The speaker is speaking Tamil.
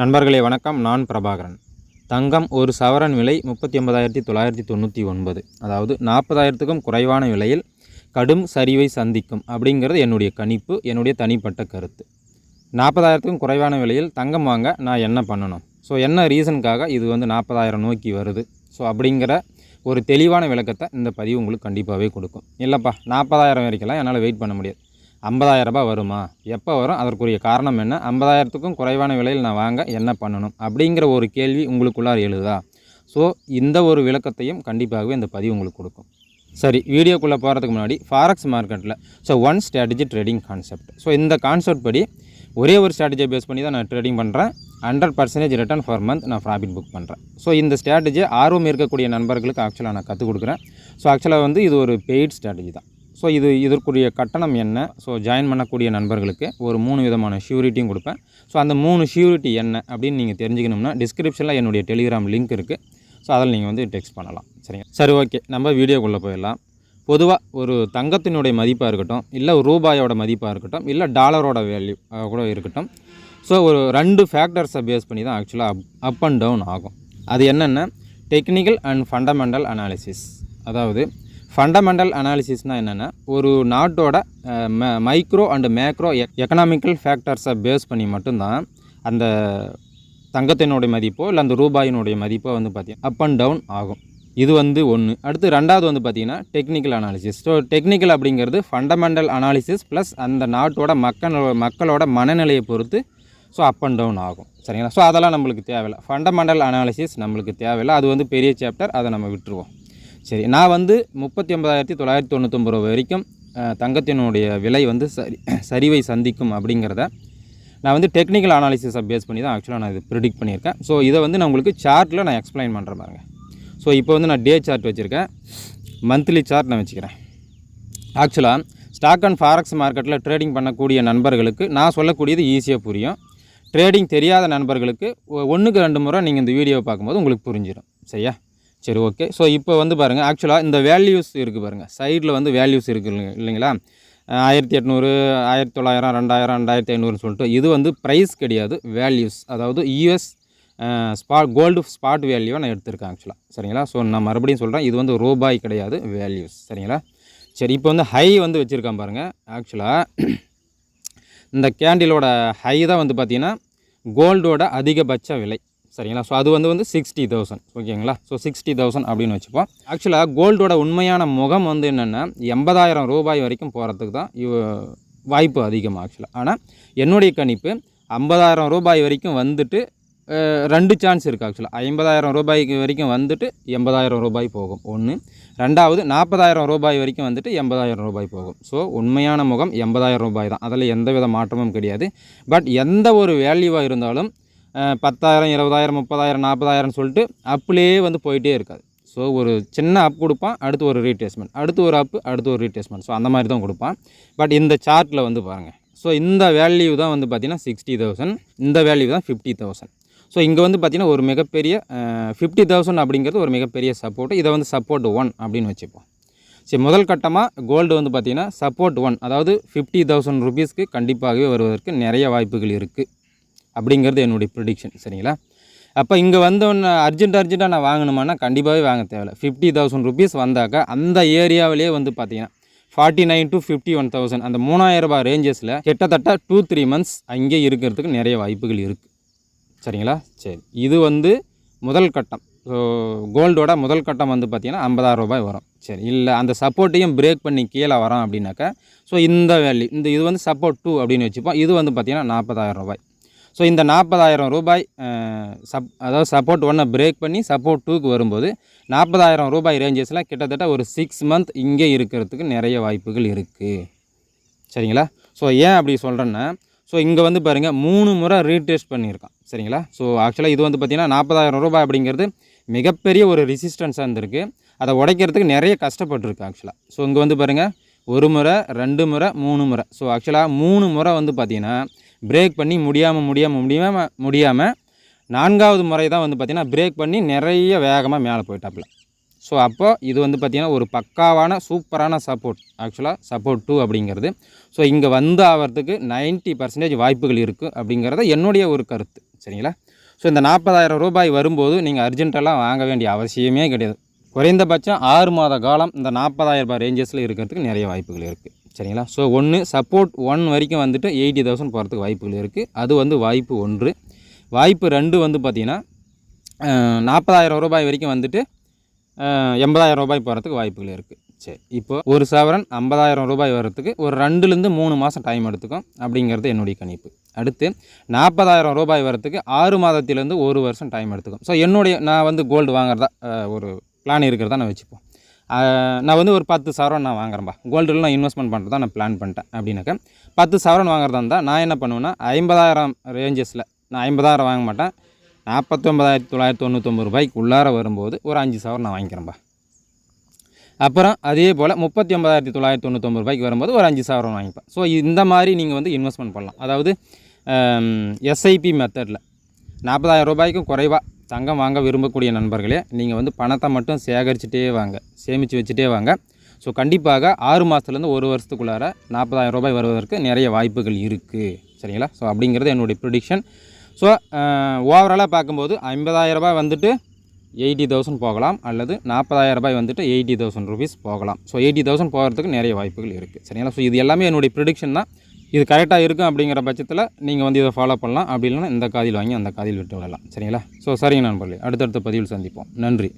நண்பர்களே வணக்கம். நான் பிரபாகரன். தங்கம் ஒரு சவரன் விலை முப்பத்தி ஒன்பதாயிரத்தி தொள்ளாயிரத்தி தொண்ணூற்றி ஒன்பது. அதாவது நாற்பதாயிரத்துக்கும் குறைவான விலையில் கடும் சரிவை சந்திக்கும் அப்படிங்கிறது என்னுடைய கணிப்பு என்னுடைய தனிப்பட்ட கருத்து. நாற்பதாயிரத்துக்கும் குறைவான விலையில் தங்கம் வாங்க நான் என்ன பண்ணணும்? ஸோ என்ன ரீசனுக்காக இது வந்து நாற்பதாயிரம் நோக்கி வருது? ஸோ அப்படிங்கிற ஒரு தெளிவான விளக்கத்தை இந்த பதிவு உங்களுக்கு கண்டிப்பாகவே கொடுக்கும். இல்லைப்பா நாற்பதாயிரம் வரைக்கெல்லாம் என்னால் வெயிட் பண்ண முடியாது. 50000 ரூபாய் வருமா? எப்போ வரும்? அதற்குரிய காரணம் என்ன? ஐம்பதாயிரத்துக்கும் குறைவான விலையில் நான் வாங்க என்ன பண்ணணும்? அப்படிங்கிற ஒரு கேள்வி உங்களுக்குள்ளார் எழுதா? ஸோ இந்த ஒரு விளக்கத்தையும் கண்டிப்பாகவே இந்த பதிவு உங்களுக்கு கொடுக்கும். சரி வீடியோக்குள்ளே போகிறதுக்கு முன்னாடி ஃபாரக்ஸ் மார்க்கெட்டில் so one strategy trading concept so இந்த கான்செப்ட் படி ஒரே ஒரு ஸ்ட்ராட்டஜியை பேஸ் பண்ணி தான் நான் ட்ரேடிங் பண்ணுறேன் hundred percentage return for month நான் ப்ராஃபிட் புக் பண்ணுறேன் ஸோ இந்த ஸ்ட்ராட்டஜி ஆர்வம் இருக்கக்கூடிய நண்பர்களுக்கு ஆக்சுவலாக நான் கற்றுக் கொடுக்குறேன். ஸோ ஆக்சுவலாக வந்து இது ஒரு பெய்ட் ஸ்ட்ராட்டஜி தான். ஸோ இது இதற்குரிய கட்டணம் என்ன? ஸோ ஜாயின் பண்ணக்கூடிய நண்பர்களுக்கு ஒரு மூணு விதமான ஷியூரிட்டியும் கொடுப்பேன். ஸோ அந்த மூணு ஷியூரிட்டி என்ன அப்படின்னு நீங்கள் தெரிஞ்சுக்கணும்னா டிஸ்கிரிப்ஷனில் என்னுடைய டெலிகிராம் லிங்க் இருக்குது ஸோ அதில் நீங்கள் வந்து டெக்ஸ்ட் பண்ணலாம். சரிங்க? சரி ஓகே நம்ம வீடியோக்குள்ளே போயிடலாம். பொதுவாக ஒரு தங்கத்தினுடைய மதிப்பாக இருக்கட்டும் இல்லை ரூபாயோட மதிப்பாக இருக்கட்டும் இல்லை டாலரோட வேல்யூ கூட இருக்கட்டும். ஸோ ஒரு ரெண்டு ஃபேக்டர்ஸை பேஸ் பண்ணி தான் ஆக்சுவலாக அப் அப் அண்ட் டவுன் ஆகும். அது என்னென்ன டெக்னிக்கல் அண்ட் ஃபண்டமெண்டல் அனாலிசிஸ் அதாவது ஃபண்டமெண்டல் அனாலிசிஸ்னால் என்னென்னா ஒரு நாட்டோட மைக்ரோ அண்டு மேக்ரோ எக்கனாமிக்கல் ஃபேக்டர்ஸை பேஸ் பண்ணி மட்டும்தான் அந்த தங்கத்தினுடைய மதிப்போ இல்லை அந்த ரூபாயினுடைய மதிப்போ வந்து பார்த்திங்கன்னா அப் அண்ட் டவுன் ஆகும். இது வந்து ஒன்று அடுத்து ரெண்டாவது வந்து பார்த்திங்கன்னா டெக்னிக்கல் அனாலிசிஸ் ஸோ டெக்னிக்கல் அப்படிங்கிறது ஃபண்டமெண்டல் அனாலிசிஸ் ப்ளஸ் அந்த நாட்டோட மக்கள் மக்களோட மனநிலையை பொறுத்து ஸோ அப் அண்ட் டவுன் ஆகும். சரிங்களா? ஸோ அதெல்லாம் நம்மளுக்கு தேவையில்லை. ஃபண்டமெண்டல் அனாலிசிஸ் நம்மளுக்கு தேவையில்லை. அது வந்து பெரிய சாப்டர் அதை நம்ம விட்டுருவோம். சரி நான் வந்து முப்பத்தி ஒன்பதாயிரத்தி தொள்ளாயிரத்தி தொண்ணூத்தொம்பது ரூபா வரைக்கும் தங்கத்தினுடைய விலை வந்து சரி சரிவை சந்திக்கும் அப்படிங்கிறத நான் வந்து டெக்னிக்கல் அனாலிசிஸை பேஸ் பண்ணி தான் ஆக்சுவலாக நான் இது ப்ரிடிக்ட் பண்ணியிருக்கேன். ஸோ இதை வந்து நான் உங்களுக்கு சார்ட்டில் நான் எக்ஸ்பிளைன் பண்ணுறேன் பாருங்க. ஸோ இப்போ வந்து நான் டே சார்ட் வச்சுருக்கேன். மந்த்லி சார்ட் நான் வச்சுக்கிறேன். ஆக்சுவலாக ஸ்டாக் அண்ட் ஃபாரக்ஸ் மார்க்கெட்டில் ட்ரேடிங் பண்ணக்கூடிய நண்பர்களுக்கு நான் சொல்லக்கூடியது ஈஸியாக புரியும். ட்ரேடிங் தெரியாத நண்பர்களுக்கு ஒ- ரெண்டு முறை நீங்கள் இந்த வீடியோவை பார்க்கும்போது உங்களுக்கு புரிஞ்சிடும் சரியா? சரி ஓகே ஸோ இப்போ வந்து பாருங்கள் ஆக்சுவலாக இந்த வேல்யூஸ் இருக்குது பாருங்கள் சைடில் வந்து வேல்யூஸ் இருக்குது இல்லைங்க- இல்லைங்களா? ஆயிரத்தி எட்நூறு ஆயிரத்தி தொள்ளாயிரம் ரெண்டாயிரம் ரெண்டாயிரத்தி ஐநூறுன்னு சொல்லிட்டு இது வந்து ப்ரைஸ் கிடையாது வேல்யூஸ் அதாவது யூஎஸ் ஸ்பாட் கோல்டு ஸ்பாட் வேல்யூவை நான் எடுத்திருக்கேன் ஆக்சுவலாக சரிங்களா? ஸோ நான் மறுபடியும் சொல்கிறேன் இது வந்து ரூபாய் கிடையாது வேல்யூஸ் சரிங்களா? சரி இப்போ வந்து ஹை வந்து வச்சுருக்கான் பாருங்கள் ஆக்சுவலாக இந்த கேண்டிலோட ஹை தான் வந்து பார்த்திங்கன்னா கோல்டோட அதிகபட்ச விலை. சரிங்களா? ஸோ அது வந்து வந்து சிக்ஸ்டி தௌசண்ட் ஓகேங்களா? ஸோ சிக்ஸ்டி தௌசண்ட் அப்படின்னு வச்சுப்போம். ஆக்சுவலாக கோல்டோட உண்மையான முகம் வந்து என்னென்னா எண்பதாயிரம் ரூபாய் வரைக்கும் போகிறதுக்கு தான் வாய்ப்பு அதிகமாக ஆக்சுவலாக ஆனால் என்னுடைய கணிப்பு ஐம்பதாயிரம் ரூபாய் வரைக்கும் வந்துட்டு ரெண்டு சான்ஸ் இருக்குது ஆக்சுவலாக ஐம்பதாயிரம் ரூபாய்க்கு வரைக்கும் வந்துட்டு எண்பதாயிரம் ரூபாய் போகும். ஒன்று ரெண்டாவது நாற்பதாயிரம் ரூபாய் வரைக்கும் வந்துட்டு எண்பதாயிரம் ரூபாய் போகும். ஸோ உண்மையான முகம் எண்பதாயிரம் ரூபாய் தான். அதில் எந்தவித மாற்றமும் கிடையாது. பட் எந்த ஒரு வேல்யூவாக இருந்தாலும் பத்தாயிரம் இருபதாயிரம் முப்பதாயிரம் நாற்பதாயிரம்னு சொல்லிட்டு அப்லேயே வந்து போயிட்டே இருக்காது. ஸோ ஒரு சின்ன அப் கொடுப்பான் அடுத்து ஒரு ரீட்ரேஸ்மெண்ட் அடுத்து ஒரு அப்பு அடுத்து ஒரு ரீட்ரேஸ்மெண்ட் ஸோ அந்த மாதிரி தான் கொடுப்பான். பட் இந்த சார்ட்டில் வந்து பாருங்கள் ஸோ இந்த வேல்யூ தான் வந்து பார்த்திங்கன்னா சிக்ஸ்டி தௌசண்ட் இந்த வேல்யூ தான் ஃபிஃப்டி தௌசண்ட் ஸோ இங்கே வந்து பார்த்தீங்கன்னா ஒரு மிகப்பெரிய ஃபிஃப்டி தௌசண்ட் அப்படிங்கிறது ஒரு மிகப்பெரிய சப்போர்ட் இதை வந்து சப்போர்ட் ஒன் அப்படின்னு வச்சுப்போம். சரி முதல் கட்டமாக கோல்டு வந்து பார்த்தீங்கன்னா சப்போர்ட் ஒன் அதாவது ஃபிஃப்டி தௌசண்ட் ருபீஸ்க்கு கண்டிப்பாகவே வருவதற்கு நிறைய வாய்ப்புகள் இருக்குது அப்படிங்கிறது என்னுடைய ப்ரிடிக்ஷன் சரிங்களா? அப்போ இங்கே வந்தோன்னே அர்ஜென்ட் அர்ஜென்ட்டாக நான் வாங்கணுமானா கண்டிப்பாகவே வாங்க தேவையில்ல. ஃபிஃப்டி தௌசண்ட் ருபீஸ் வந்தாக்கா அந்த ஏரியாவிலேயே வந்து பார்த்தீங்கன்னா forty nine to fifty one thousand அந்த மூணாயிரரூபா ரூபாய் ரேஞ்சஸில் கிட்டத்தட்ட டூ த்ரீ மந்த்ஸ் அங்கே இருக்கிறதுக்கு நிறைய வாய்ப்புகள் இருக்குது சரிங்களா? சரி. இது வந்து முதல் கட்டம். ஸோ கோல்டோட முதல் கட்டம் வந்து பார்த்திங்கன்னா ஐம்பதாயிரம் ரூபாய் வரும். சரி. இல்லை அந்த சப்போர்ட்டையும் பிரேக் பண்ணி கீழே வரோம் அப்படின்னாக்கா ஸோ இந்த வேல்யூ இந்த இது வந்து சப்போர்ட் டூ அப்படின்னு வச்சுப்போம். இது வந்து பார்த்திங்கன்னா நாற்பதாயிரம் ரூபாய். ஸோ இந்த நாற்பதாயிரம் ரூபாய் சப் அதாவது சப்போர்ட் ஒன்றை பிரேக் பண்ணி சப்போர்ட் டூக்கு வரும்போது நாற்பதாயிரம் ரூபாய் ரேஞ்சஸில் கிட்டத்தட்ட ஒரு சிக்ஸ் மந்த் இங்கே இருக்கிறதுக்கு நிறைய வாய்ப்புகள் இருக்குது சரிங்களா? ஸோ ஏன் அப்படி சொல்கிறேன்னா ஸோ இங்கே வந்து பாருங்கள் மூணு முறை ரீடெஸ்ட் பண்ணியிருக்கான். சரிங்களா? ஸோ ஆக்சுவலாக இது வந்து பார்த்திங்கன்னா நாற்பதாயிரம் ரூபாய் அப்படிங்கிறது மிகப்பெரிய ஒரு ரெசிஸ்டன்ஸாக இருந்திருக்கு. அதை உடைக்கிறதுக்கு நிறைய கஷ்டப்பட்டிருக்கு ஆக்சுவலாக ஸோ இங்கே வந்து பாருங்கள் ஒரு முறை ரெண்டு முறை மூணு முறை. ஸோ ஆக்சுவலாக மூணு முறை வந்து பார்த்திங்கன்னா பிரேக் பண்ணி முடியாமல் முடியாமல் முடியாமல் முடியாமல் நான்காவது முறை தான் வந்து பார்த்திங்கன்னா பிரேக் பண்ணி நிறைய வேகமாக மேலே போயிட்டாப்புல. ஸோ அப்போ இது வந்து பார்த்திங்கன்னா ஒரு பக்காவான சூப்பரான சப்போர்ட் ஆக்சுவலாக சப்போர்ட் டூ அப்படிங்கிறது. ஸோ இங்கே வந்து ஆகிறதுக்கு 90% பர்சன்டேஜ் வாய்ப்புகள் இருக்குது அப்படிங்கிறத என்னுடைய ஒரு கருத்து. சரிங்களா? ஸோ இந்த நாற்பதாயிரம் ரூபாய் வரும்போது நீங்கள் அர்ஜென்ட்டெல்லாம் வாங்க வேண்டிய அவசியமே கிடையாது. குறைந்தபட்சம் ஆறு மாத காலம் இந்த நாற்பதாயிரம் ரூபாய் ரேஞ்சஸில் இருக்கிறதுக்கு நிறைய வாய்ப்புகள் இருக்குது சரிங்களா? ஸோ ஒன்று சப்போர்ட் ஒன் வரைக்கும் வந்துட்டு எயிட்டி தௌசண்ட் போகிறதுக்கு வாய்ப்புகள் இருக்குது அது வந்து வாய்ப்பு ஒன்று. வாய்ப்பு ரெண்டு வந்து பார்த்திங்கன்னா நாற்பதாயிரம் ரூபாய் வரைக்கும் வந்துட்டு எண்பதாயிரம் ரூபாய் போகிறதுக்கு வாய்ப்புகள் இருக்குது சரி இப்போ ஒரு சவரன் ஐம்பதாயிரம் ரூபாய் வர்றதுக்கு ஒரு ரெண்டுலேருந்து மூணு மாதம் டைம் எடுத்துக்கும் அப்படிங்கிறது என்னுடைய கணிப்பு. அடுத்து நாற்பதாயிரம் ரூபாய் வரத்துக்கு ஆறு மாதத்திலேருந்து ஒரு வருஷம் டைம் எடுத்துக்கும் ஸோ என்னுடைய நான் வந்து கோல்டு வாங்குறதா ஒரு பிளான் இருக்கிறதா நான் வச்சுப்போம். நான் வந்து ஒரு பத்து சவரன் நான் வாங்குறேன்பா. கோல்டில் நான் இன்வெஸ்ட்மெண்ட் பண்ணுறதா நான் பிளான் பண்ணிட்டேன் அப்படின்னாக்க பத்து சவரன் வாங்குறதா இருந்தால் நான் என்ன பண்ணுவேன்னா ஐம்பதாயிரம் ரேஞ்சஸில் நான் ஐம்பதாயிரம் வாங்க மாட்டேன். நாற்பத்தொம்பதாயிரத்தி தொள்ளாயிரத்தி தொண்ணூத்தொம்பது ரூபாய்க்கு உள்ளார வரும்போது ஒரு அஞ்சு சவரன் நான் வாங்கிக்கிறேன்பா. அப்புறம் அதே போல் முப்பத்தி ஒன்பதாயிரத்தி தொள்ளாயிரத்தி தொண்ணூத்தொம்பது ரூபாய்க்கு வரும்போது ஒரு அஞ்சு சவரன் வாங்கிப்பேன். ஸோ இந்த மாதிரி நீங்கள் வந்து இன்வெஸ்ட்மெண்ட் பண்ணலாம். அதாவது எஸ்ஐபி மெத்தடில் நாற்பதாயிரம் ரூபாய்க்கும் குறைவாக தங்கம் வாங்க விரும்பக்கூடிய நண்பர்களே நீங்கள் வந்து பணத்தை மட்டும் சேகரிச்சுட்டே வாங்க சேமித்து வச்சுட்டே வாங்க. ஸோ கண்டிப்பாக ஆறு மாதத்துலேருந்து ஒரு வருஷத்துக்குள்ளார நாற்பதாயிரம் ரூபாய் வருவதற்கு நிறைய வாய்ப்புகள் இருக்குது சரிங்களா? ஸோ அப்படிங்கிறது என்னுடைய ப்ரிடிக்ஷன் ஸோ ஓவராலாக பார்க்கும்போது ஐம்பதாயிரம் ரூபாய் வந்துட்டு எயிட்டி தௌசண்ட் போகலாம் அல்லது நாற்பதாயிரம் ரூபாய் வந்துட்டு எயிட்டி தௌசண்ட் ருபீஸ் போகலாம். ஸோ எயிட்டி தௌசண்ட் போகிறதுக்கு நிறைய வாய்ப்புகள் இருக்குது சரிங்களா? ஸோ இது எல்லாமே என்னுடைய ப்ரிடிக்ஷன் தான். இது கரெக்டாக இருக்கும் அப்படிங்கிற பட்சத்தில் நீங்கள் வந்து இதை ஃபாலோ பண்ணலாம். அப்படி இல்லைன்னா இந்த காதில் வாங்கி அந்த காதில் விட்டு விடலாம். சரிங்களா? ஸோ சரிங்க நண்பர்களே. அடுத்தடுத்த பதிவில் சந்திப்போம். நன்றி.